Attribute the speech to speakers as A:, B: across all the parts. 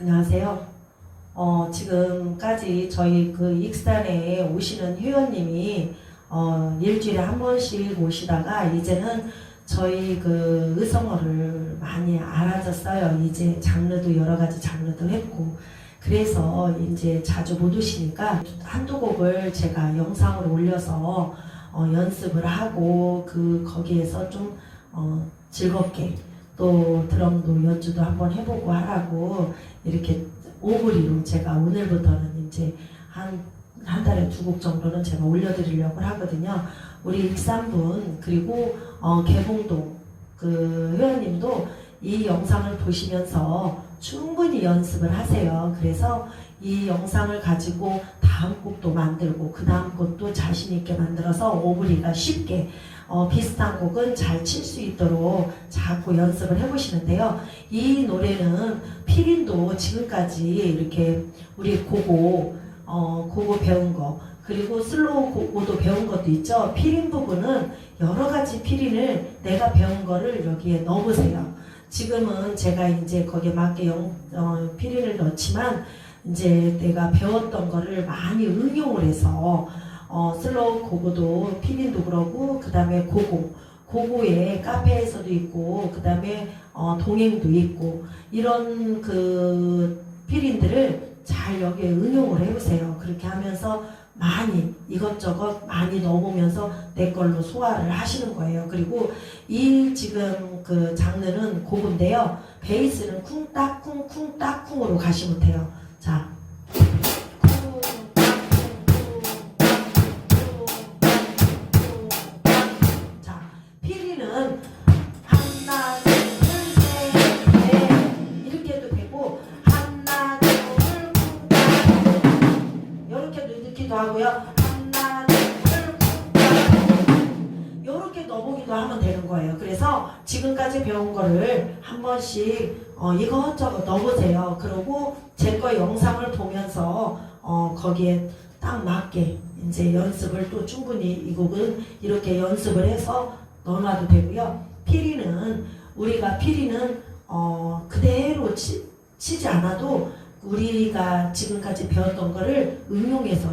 A: 안녕하세요. 어, 지금까지 저희 그 익산에 오시는 회원님이 어, 일주일에 한 번씩 오시다가 이제는 저희 그 의성어를 많이 알아졌어요. 이제 장르도 여러 가지 장르도 했고 그래서 이제 자주 못 오시니까 한두 곡을 제가 영상으로 올려서 어, 연습을 하고 그 거기에서 좀 어, 즐겁게 또 드럼도 연주도 한번 해보고 하라고 이렇게 오브리로 제가 오늘부터는 이제 한, 한 달에 두 곡 정도는 제가 올려드리려고 하거든요. 우리 익산분 그리고 어, 개봉동 그 회원님도 이 영상을 보시면서 충분히 연습을 하세요. 그래서 이 영상을 가지고 다음 곡도 만들고 그 다음 곡도 자신 있게 만들어서 오브리가 쉽게 어, 비슷한 곡은 잘 칠 수 있도록 자꾸 연습을 해보시는데요. 이 노래는 피린도 지금까지 이렇게 우리 고고 어, 고고 배운 거 그리고 슬로우 고고도 배운 것도 있죠. 피린 부분은 여러 가지 피린을 내가 배운 거를 여기에 넣어보세요. 지금은 제가 이제 거기에 맞게 영, 어, 피린을 넣지만 이제 내가 배웠던 거를 많이 응용을 해서 어, 슬로우 고고도 피린도 그러고 그 다음에 고고 고고에 카페에서도 있고 그 다음에 어, 동행도 있고 이런 그 피린들을 잘 여기에 응용을 해보세요. 그렇게 하면서 많이 이것저것 많이 넣어보면서 내 걸로 소화를 하시는 거예요. 그리고 이 지금 그 장르는 고고인데요. 베이스는 쿵딱쿵 쿵딱쿵으로 가시면 돼요. 자. 지금까지 배운 거를 한 번씩 어, 이것저것 넣어보세요. 그리고 제 거 영상을 보면서 어, 거기에 딱 맞게 이제 연습을 또 충분히 이 곡은 이렇게 연습을 해서 넣어놔도 되고요. 피리는 우리가 피리는 어, 그대로 치, 치지 않아도 우리가 지금까지 배웠던 거를 응용해서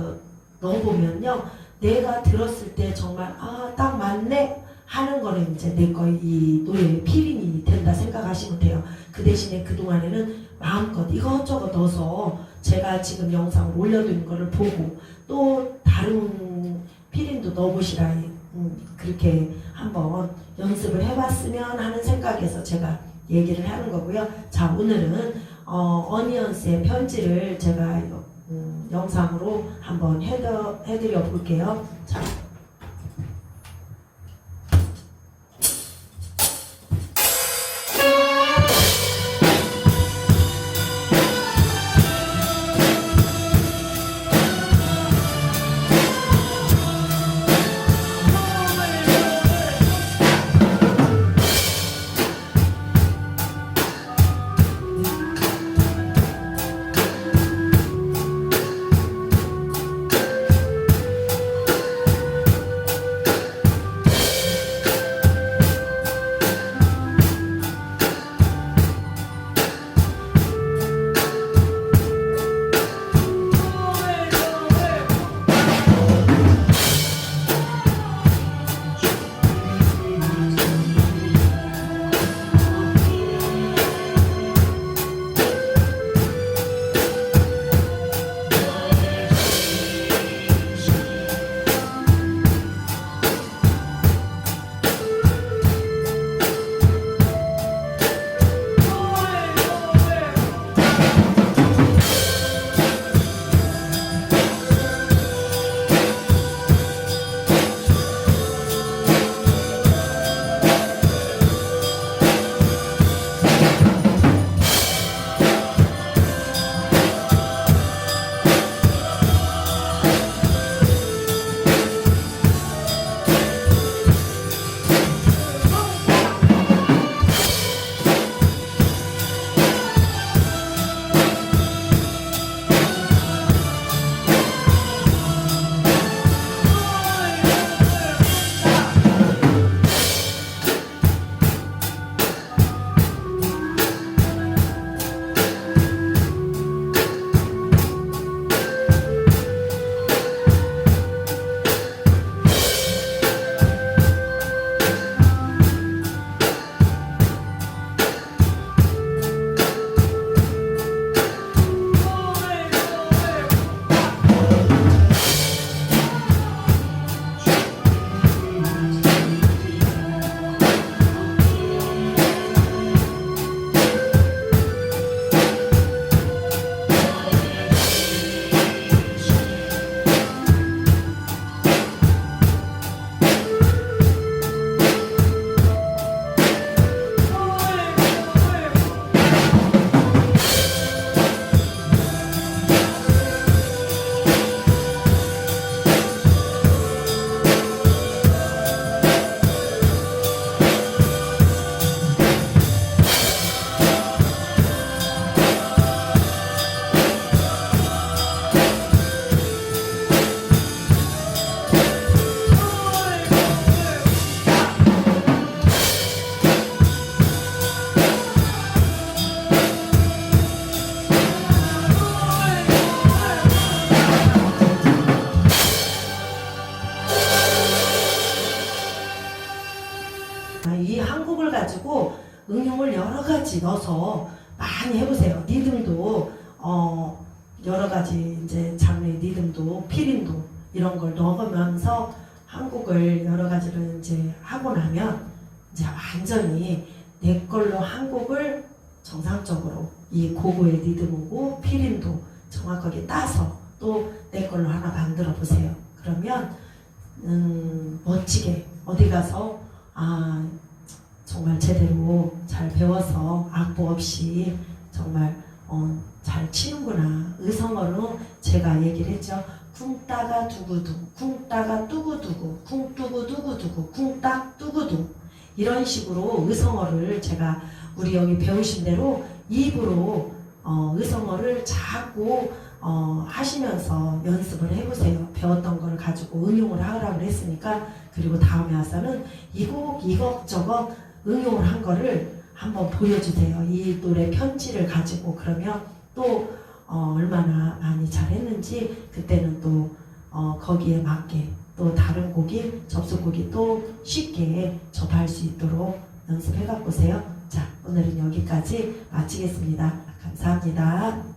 A: 넣어보면요. 내가 들었을 때 정말 아 딱 맞네 하는 거는 이제 내거이 노래의 필인이 된다 생각하시면 돼요. 그 대신에 그 동안에는 마음껏 이것저것 넣어서 제가 지금 영상을 올려둔 거를 보고 또 다른 필인도 넣어보시라 음, 그렇게 한번 연습을 해봤으면 하는 생각에서 제가 얘기를 하는 거고요. 자 오늘은 어, 어니언스의 편지를 제가 음, 영상으로 한번 해드, 해드려 볼게요. 자. 응용을 여러 가지 넣어서 많이 해보세요. 리듬도 어 여러 가지 이제 장르의 리듬도 피림도 이런 걸 넣으면서 한국을 여러 가지를 이제 하고 나면 이제 완전히 내 걸로 한국을 정상적으로 이 고고의 리듬이고 피림도 정확하게 따서 또 내 걸로 하나 만들어 보세요. 그러면 음, 멋지게 어디 가서 아 정말 제대로 잘 배워서 악보 없이 정말 어, 잘 치는구나. 의성어로 제가 얘기를 했죠. 쿵따가 두구두 쿵따가 뚜구두구 쿵뚜구 두구두구 쿵딱 뚜구두. 이런 식으로 의성어를 제가 우리 여기 배우신 대로 입으로 어, 의성어를 자꾸 어, 하시면서 연습을 해보세요. 배웠던 걸 가지고 응용을 하라고 했으니까. 그리고 다음에 와서는 이곡 이곡 저곡 응용을 한 거를 한번 보여주세요. 이 노래 편지를 가지고 그러면 또 어, 얼마나 많이 잘했는지 그때는 또 어, 거기에 맞게 또 다른 곡이 접속곡이 또 쉽게 접할 수 있도록 연습해 갖고 오세요. 자 오늘은 여기까지 마치겠습니다. 감사합니다.